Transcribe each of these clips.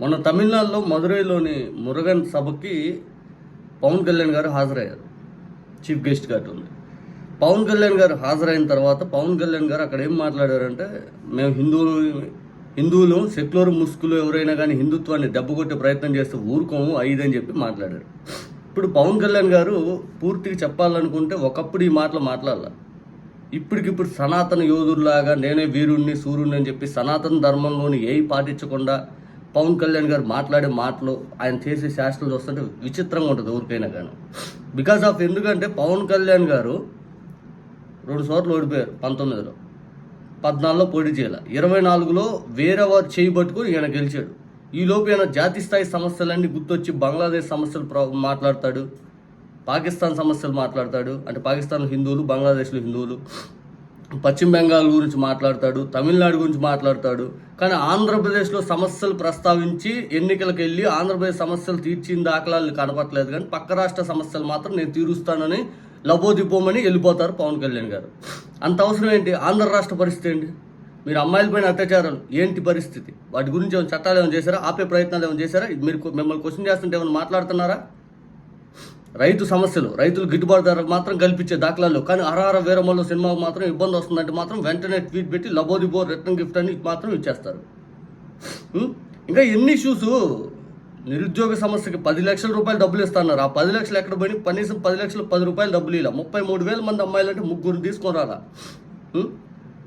మొన్న తమిళనాడులో మదురైలోని మురుగన్ సభకి పవన్ కళ్యాణ్ గారు హాజరయ్యారు. చీఫ్ గెస్ట్ గారు ఉంది. పవన్ కళ్యాణ్ గారు హాజరైన తర్వాత పవన్ కళ్యాణ్ గారు అక్కడ ఏం మాట్లాడారంటే మేము హిందువులు హిందువులు సెక్యులర్ ముసుగులు ఎవరైనా కానీ హిందుత్వాన్ని దెబ్బకొట్టే ప్రయత్నం చేస్తే ఊరుకోము ఐదని చెప్పి మాట్లాడారు. ఇప్పుడు పవన్ కళ్యాణ్ గారు పూర్తిగా చెప్పాలనుకుంటే ఒకప్పుడు ఈ మాటలు మాట్లాడాల. ఇప్పటికిప్పుడు సనాతన యోధుల్లాగా నేనే వీరుణ్ణి సూర్యుడిని అని చెప్పి సనాతన ధర్మంలోని ఏవి పాటించకుండా పవన్ కళ్యాణ్ గారు మాట్లాడే మాటలు ఆయన చేసే శాస్త్రాలు చూస్తుంటే విచిత్రంగా ఉంటుంది ఊరికైనా కానీ బికాస్ ఆఫ్ ఎందుకంటే పవన్ కళ్యాణ్ గారు రెండు సార్లు ఓడిపోయారు పంతొమ్మిదిలో. పద్నాలుగులో పోటీ చేయాలి. ఇరవై నాలుగులో వేరే వారు చేయి పట్టుకొని ఈయన గెలిచాడు. ఈలోపు ఆయన ఈయన స్థాయి సమస్యలన్నీ గుర్తొచ్చి బంగ్లాదేశ్ సమస్యలు మాట్లాడతాడు పాకిస్తాన్ సమస్యలు మాట్లాడతాడు అంటే పాకిస్తాన్లో హిందువులు బంగ్లాదేశ్లో హిందువులు పశ్చిమ బెంగాల్ గురించి మాట్లాడతాడు తమిళనాడు గురించి మాట్లాడతాడు. కానీ ఆంధ్రప్రదేశ్లో సమస్యలు ప్రస్తావించి ఎన్నికలకు వెళ్ళి ఆంధ్రప్రదేశ్ సమస్యలు తీర్చిన దాఖలాలు కనపట్లేదు కానీ పక్క రాష్ట్ర సమస్యలు మాత్రం నేను తీరుస్తానని లబోదిపోమని వెళ్ళిపోతారు పవన్ కళ్యాణ్ గారు. అంత అవసరం ఏంటి? ఆంధ్ర రాష్ట్ర పరిస్థితి ఏంటి? మీరు అమ్మాయిలపైన అత్యాచారాలు ఏంటి పరిస్థితి? వాటి గురించి ఏమైనా చట్టాలు ఏమైనా చేశారా? ఆపే ప్రయత్నాలు ఏమైనా చేశారా? మీరు మిమ్మల్ని క్వశ్చన్ చేస్తుంటే ఏమైనా మాట్లాడుతున్నారా? రైతు సమస్యలు రైతులు గిట్టుబాటు ధర మాత్రం కల్పించే దాఖలాలు. కానీ అరహర వీరమల్లో సినిమాకు మాత్రం ఇబ్బంది వస్తుందంటే మాత్రం వెంటనే ట్వీట్ పెట్టి లబోదిబో రిటర్న్ గిఫ్ట్ అని మాత్రం ఇచ్చేస్తారు. ఇంకా ఎన్ని ఇష్యూస్? నిరుద్యోగ సమస్యకి పది లక్షల రూపాయలు డబ్బులు ఇస్తున్నారు. ఆ పది లక్షలు ఎక్కడ పోయి కనీసం పది లక్షలు పది రూపాయలు డబ్బులు ఇలా. ముప్పై మూడు వేల మంది అమ్మాయిలు అంటే ముగ్గురు తీసుకొని రాలా.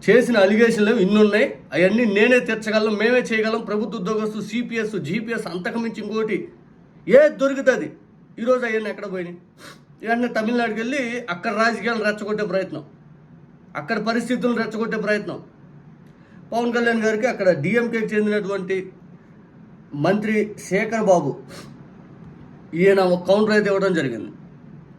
చేసిన అలిగేషన్లు ఇన్ని ఉన్నాయి. అవన్నీ నేనే తీర్చగలం మేమే చేయగలం. ప్రభుత్వ ఉద్యోగస్తు సిపిఎస్ జీపీఎస్ అంతకుమించి ఇంకోటి. ఏ దొరుకుతుంది? ఈరోజు అయ్యాను ఎక్కడ పోయినాయి? ఇవన్నీ తమిళనాడుకి వెళ్ళి అక్కడ రాజకీయాలు రెచ్చగొట్టే ప్రయత్నం. అక్కడ పరిస్థితులను రెచ్చగొట్టే ప్రయత్నం. పవన్ కళ్యాణ్ గారికి అక్కడ డిఎంకేకి చెందినటువంటి మంత్రి శేఖర్ బాబు ఈయన ఒక కౌంటర్ అయితే ఇవ్వడం జరిగింది.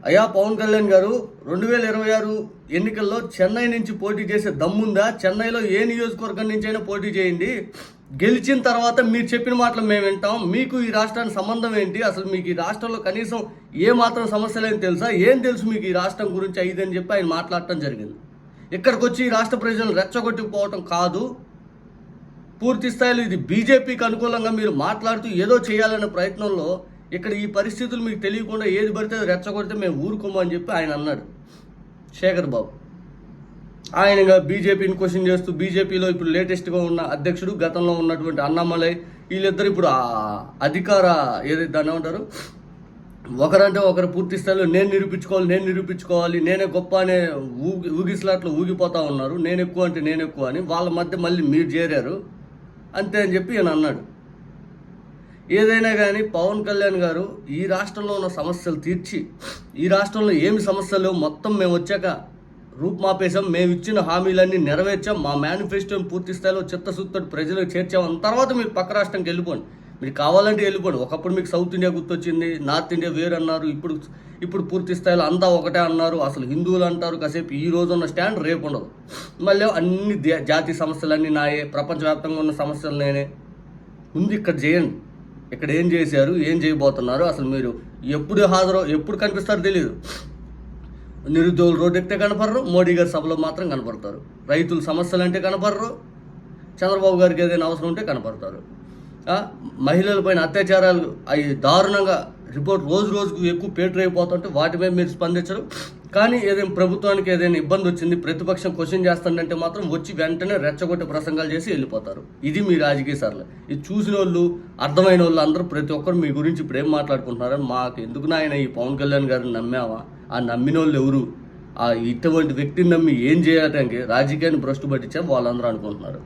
అయ్యా పవన్ కళ్యాణ్ గారు రెండు వేల ఇరవై ఆరు ఎన్నికల్లో చెన్నై నుంచి పోటీ చేసే దమ్ముందా? చెన్నైలో ఏ నియోజకవర్గం నుంచి అయినా పోటీ చేయండి. గెలిచిన తర్వాత మీరు చెప్పిన మాటలు మేము వింటాం. మీకు ఈ రాష్ట్రానికి సంబంధం ఏంటి? అసలు మీకు ఈ రాష్ట్రంలో కనీసం ఏ మాత్రం సమస్యలేని తెలుసా? ఏం తెలుసు మీకు ఈ రాష్ట్రం గురించి అయిదని చెప్పి ఆయన మాట్లాడటం జరిగింది. ఇక్కడికి వచ్చి ఈ రాష్ట్ర ప్రజలను రెచ్చగొట్టుకుపోవటం కాదు. పూర్తి స్థాయిలో ఇది బీజేపీకి అనుకూలంగా మీరు మాట్లాడుతూ ఏదో చేయాలనే ప్రయత్నంలో ఇక్కడ ఈ పరిస్థితులు మీకు తెలియకుండా ఏది పడితే రెచ్చగొడితే మేము ఊరుకోమని చెప్పి ఆయన అన్నాడు శేఖర్ బాబు. ఆయనగా బీజేపీని క్వశ్చన్ చేస్తూ బీజేపీలో ఇప్పుడు లేటెస్ట్గా ఉన్న అధ్యక్షుడు గతంలో ఉన్నటువంటి అన్నమలై వీళ్ళిద్దరు ఇప్పుడు అధికార ఏదైతే దాన్ని ఉంటారు ఒకరంటే ఒకరు పూర్తి స్థాయిలో నేను నిరూపించుకోవాలి నేను నిరూపించుకోవాలి నేనే గొప్ప అనే ఊగి ఊగిసలాట్లో ఊగిపోతా ఉన్నారు నేను ఎక్కువ అంటే నేను ఎక్కువ అని వాళ్ళ మధ్య మళ్ళీ మీరు చేరారు. అంతే అని చెప్పి ఈయన అన్నాడు. ఏదైనా కానీ పవన్ కళ్యాణ్ గారు ఈ రాష్ట్రంలో ఉన్న సమస్యలు తీర్చి ఈ రాష్ట్రంలో ఏమి సమస్యలు మొత్తం మేము వచ్చాక రూపుమాపేశాం మేము ఇచ్చిన హామీలన్నీ నెరవేర్చాం మా మేనిఫెస్టోని పూర్తి స్థాయిలో చిత్తశుద్ధితో ప్రజలకు చేర్చాం తర్వాత మీరు పక్క రాష్ట్రంకి వెళ్ళిపోండి. మీరు కావాలంటే వెళ్ళిపోండి. ఒకప్పుడు మీకు సౌత్ ఇండియా గుర్తొచ్చింది నార్త్ ఇండియా వేరు అన్నారు ఇప్పుడు ఇప్పుడు పూర్తి స్థాయిలో అంతా ఒకటే అన్నారు అసలు హిందువులు అంటారు కాసేపు ఈ రోజు ఉన్న స్టాండ్ రేపు ఉండదు. మళ్ళీ అన్ని జాతి సమస్యలన్నీ నాయే ప్రపంచవ్యాప్తంగా ఉన్న సమస్యలు నేనే. ముందు ఇక్కడ చేయండి. ఇక్కడ ఏం చేశారు ఏం చేయబోతున్నారు అసలు మీరు ఎప్పుడు హాజరు ఎప్పుడు కనిపిస్తారో తెలియదు నిరుద్యోగులు రోడ్డెక్కితే కనపడరు మోడీ గారి సభలో మాత్రం కనపడతారు. రైతుల సమస్యలు అంటే కనపడరు చంద్రబాబు గారికి ఏదైనా అవసరం ఉంటే కనపడతారు. మహిళలపైన అత్యాచారాలు అవి దారుణంగా రిపోర్ట్ రోజు రోజుకు ఎక్కువ పేటర్ అయిపోతుంటే వాటిపై మీరు స్పందించరు. కానీ ఏదైనా ప్రభుత్వానికి ఏదైనా ఇబ్బంది వచ్చింది ప్రతిపక్షం క్వశ్చన్ చేస్తుందంటే మాత్రం వచ్చి వెంటనే రెచ్చగొట్టే ప్రసంగాలు చేసి వెళ్ళిపోతారు. ఇది మీ రాజకీయ సరళ. ఇది చూసిన వాళ్ళు అర్థమైన వాళ్ళు అందరూ ప్రతి ఒక్కరు మీ గురించి ఇప్పుడు ఏం మాట్లాడుకుంటున్నారని మాకు ఎందుకు నాయన ఈ పవన్ కళ్యాణ్ గారిని నమ్మావా? ఆ నమ్మిన వాళ్ళు ఎవరు? ఆ ఇటువంటి వ్యక్తిని నమ్మి ఏం చేయడానికి రాజకీయాన్ని భ్రష్టు పట్టించాం వాళ్ళందరూ అనుకుంటున్నారు.